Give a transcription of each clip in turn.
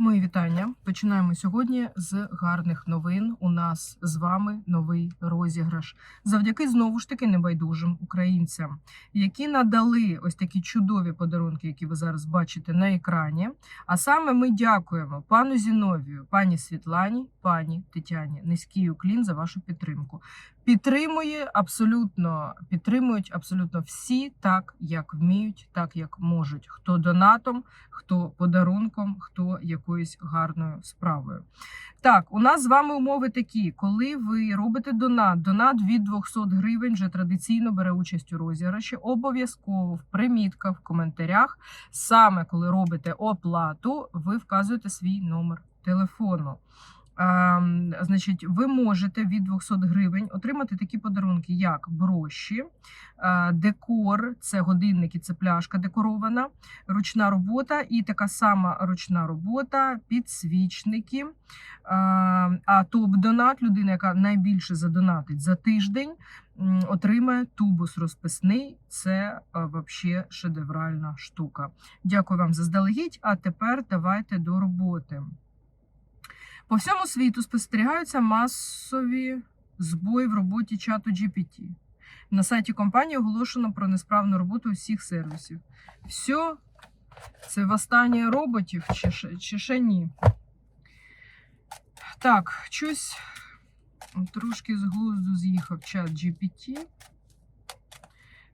Мої вітання. Починаємо сьогодні з гарних новин. У нас з вами новий розіграш. Завдяки знову ж таки небайдужим українцям, які надали ось такі чудові подарунки, які ви зараз бачите на екрані. А саме ми дякуємо пану Зіновію, пані Світлані, пані Тетяні. Низький уклін за вашу підтримку. Підтримує абсолютно підтримують абсолютно всі так, як вміють, так як можуть. Хто донатом, хто подарунком, хто якоюсь гарною справою. Так, у нас з вами умови такі: коли ви робите донат, донат від 200 гривень вже традиційно бере участь у розіграші. Обов'язково в примітках, в коментарях, саме коли робите оплату, ви вказуєте свій номер телефону. Ем, Значить, ви можете від 200 гривень отримати такі подарунки, як броші, е, декор, це годинники, це пляшка декорована, ручна робота і така сама ручна робота, підсвічники. Е, А топ-донат, людина, яка найбільше задонатить за тиждень, отримає тубус розписний. Це взагалі шедевральна штука. Дякую вам заздалегідь. А тепер давайте до роботи. По всьому світу спостерігаються масові збої в роботі чату GPT. На сайті компанії оголошено про несправну роботу усіх сервісів. Все, це восстання роботів чи, чи ще ні? Так, щось трошки з глузду з'їхав чат GPT.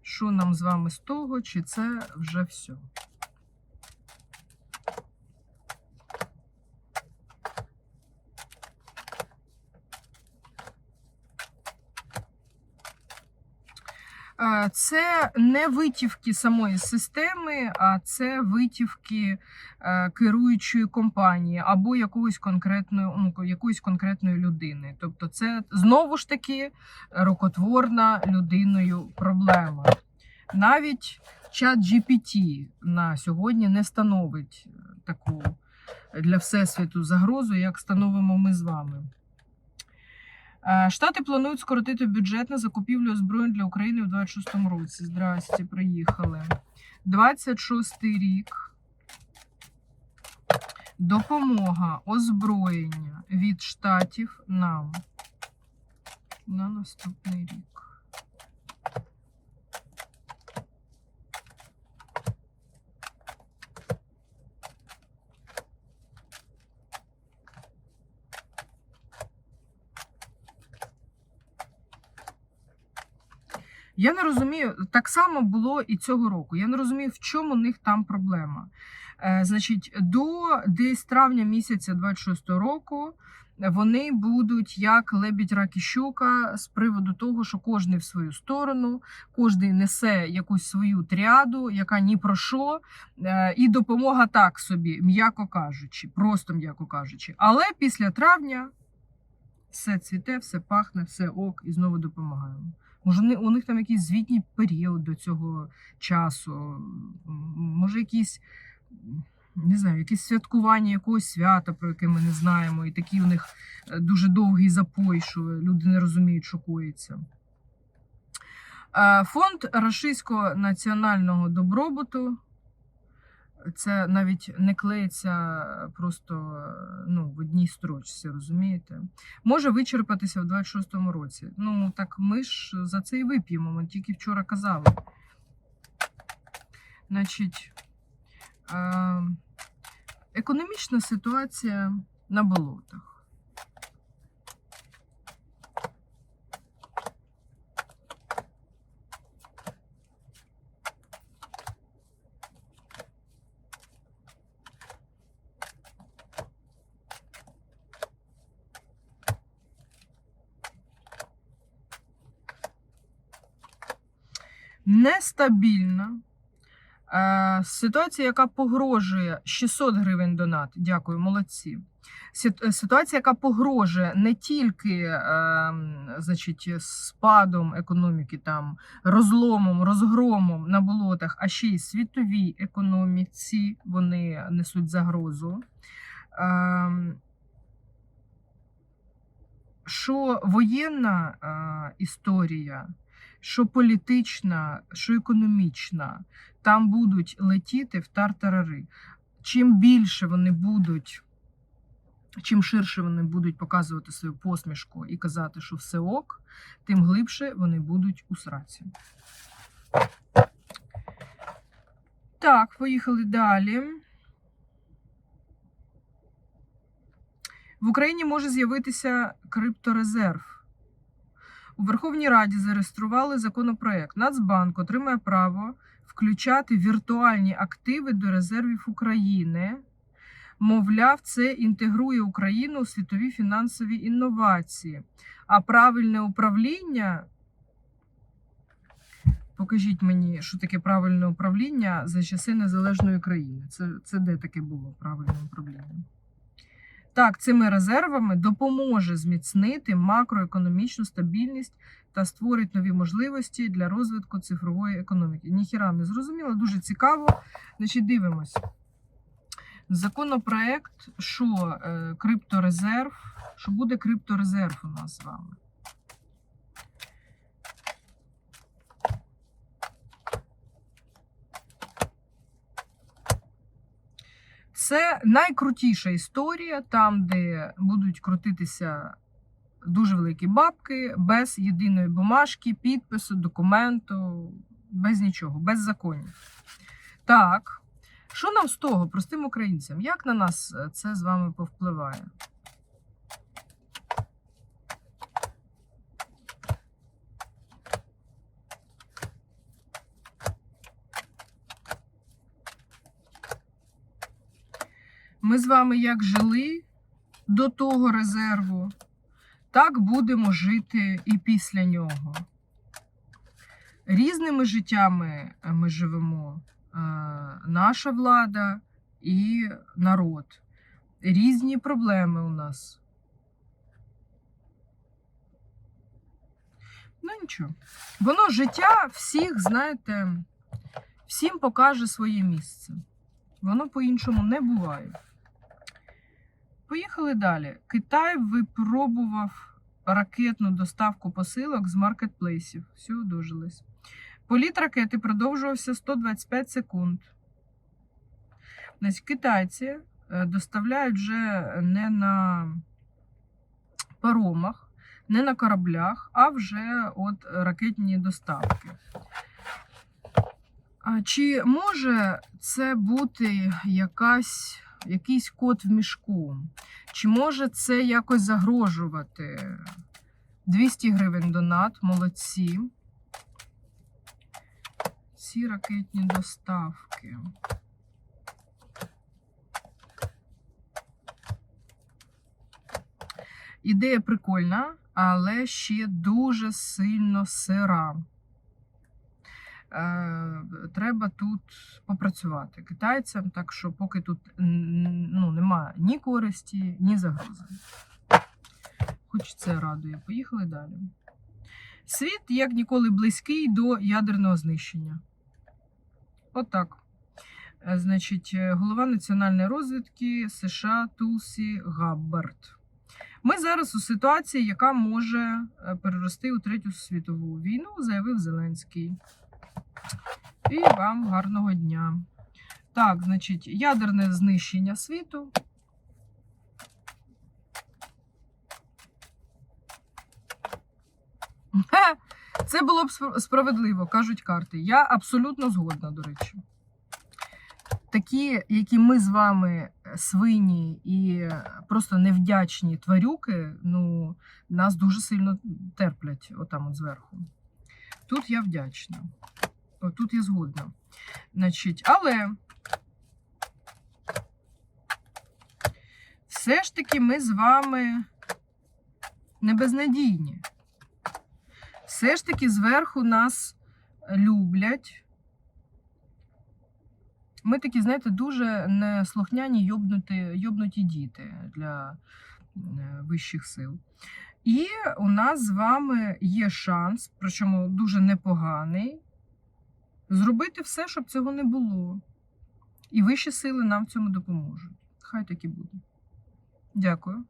Що нам з вами з того, чи це вже все? Це не витівки самої системи, а це витівки е, керуючої компанії або якогось конкретної, ну, якоїсь конкретної людини. Тобто, це знову ж таки рукотворна людиною проблема. Навіть чат GPT на сьогодні не становить таку для всесвіту загрозу, як становимо ми з вами. Е, Штати планують скоротити бюджет на закупівлю озброєнь для України в 26-му році. Здрасті, приїхали. 26-й рік. Допомога озброєння від штатів нам на наступний рік. Я не розумію, так само було і цього року. Я не розумію, в чому у них там проблема. Е, значить, до десь травня місяця 26-го року вони будуть як лебідь рак і щука з приводу того, що кожен в свою сторону, кожен несе якусь свою тріаду, яка ні про що, е, і допомога так собі, м'яко кажучи, просто м'яко кажучи. Але після травня все цвіте, все пахне, все ок, і знову допомагаємо. Може, у них там якийсь звітній період до цього часу, може, якісь. Не знаю, якісь святкування якогось свята, про яке ми не знаємо, і такий у них е, дуже довгий запой, що люди не розуміють, що коїться. Е, Фонд Рашистського національного добробуту. Це навіть не клеїться просто ну, в одній строчці, розумієте? Може вичерпатися в 26-му році. Ну, так ми ж за це і вип'ємо, ми тільки вчора казали. Значить, е, економічна ситуація на болотах. Нестабільна. Е, Ситуація, яка погрожує 600 гривень донат. Дякую, молодці. Ситуація, яка погрожує не тільки е, значить, спадом економіки, там, розломом, розгромом на болотах, а ще й світовій економіці вони несуть загрозу. Е, що воєнна е, історія, що політична, що економічна, там будуть летіти в тартарари. Чим більше вони будуть чим ширше вони будуть показувати свою посмішку і казати, що все ок, тим глибше вони будуть у сраці. Так, поїхали далі. В Україні може з'явитися крипторезерв. У Верховній Раді зареєстрували законопроект. Нацбанк отримає право включати віртуальні активи до резервів України. Мовляв, це інтегрує Україну у світові фінансові інновації. А правильне управління. Покажіть мені, що таке правильне управління за часи незалежної країни. Це, це де таке було правильне управління? Так, цими резервами допоможе зміцнити макроекономічну стабільність та створить нові можливості для розвитку цифрової економіки. Ніхіра не зрозуміло, дуже цікаво. Значить, дивимось. Законопроект, що е, крипторезерв, що буде крипторезерв у нас з вами. Це найкрутіша історія, там, де будуть крутитися дуже великі бабки, без єдиної бумажки, підпису, документу, без нічого, без законів. Так, що нам з того, простим українцям? Як на нас е, це з вами повпливає? Ми з вами як жили до того резерву, так будемо жити і після нього. Різними життями ми живемо. Е, Наша влада і народ. Різні проблеми у нас. Ну нічого. Воно життя всіх, знаєте, всім покаже своє місце. Воно по-іншому не буває. Поїхали далі. Китай випробував ракетну доставку посилок з маркетплейсів. Все, дожились. Політ ракети продовжувався 125 секунд. Значить, китайці е, доставляють вже не на паромах, не на кораблях, а вже от ракетні доставки. Чи може це бути якась, якийсь кот в мішку? Чи може це якось загрожувати? 200 гривень донат, молодці. Ці ракетні доставки. Ідея прикольна, але ще дуже сильно сира. Е, треба тут попрацювати китайцям, так що поки тут ну, немає ні користі, ні загрози. Хоч це радує. Поїхали далі. Світ як ніколи близький до ядерного знищення. Отак. Е, Значить, е, голова національної розвідки США Тулсі Габбард. Ми зараз у ситуації, яка може перерости у третю світову війну, заявив Зеленський. І вам гарного дня. Так, значить, ядерне знищення світу. Це було б справедливо, кажуть карти. Я абсолютно згодна, до речі. Такі, які ми з вами е, свині і просто невдячні тварюки, ну, нас дуже сильно терплять отам от зверху. Тут я вдячна. О, тут я згодна. Значить, але все ж таки ми з вами не безнадійні. Все ж таки зверху нас люблять. Ми такі, знаєте, дуже неслухняні йобнуті, йобнуті діти для е, вищих сил. І у нас з вами є шанс, причому дуже непоганий, зробити все, щоб цього не було. І вищі сили нам в цьому допоможуть. Хай так і буде. Дякую.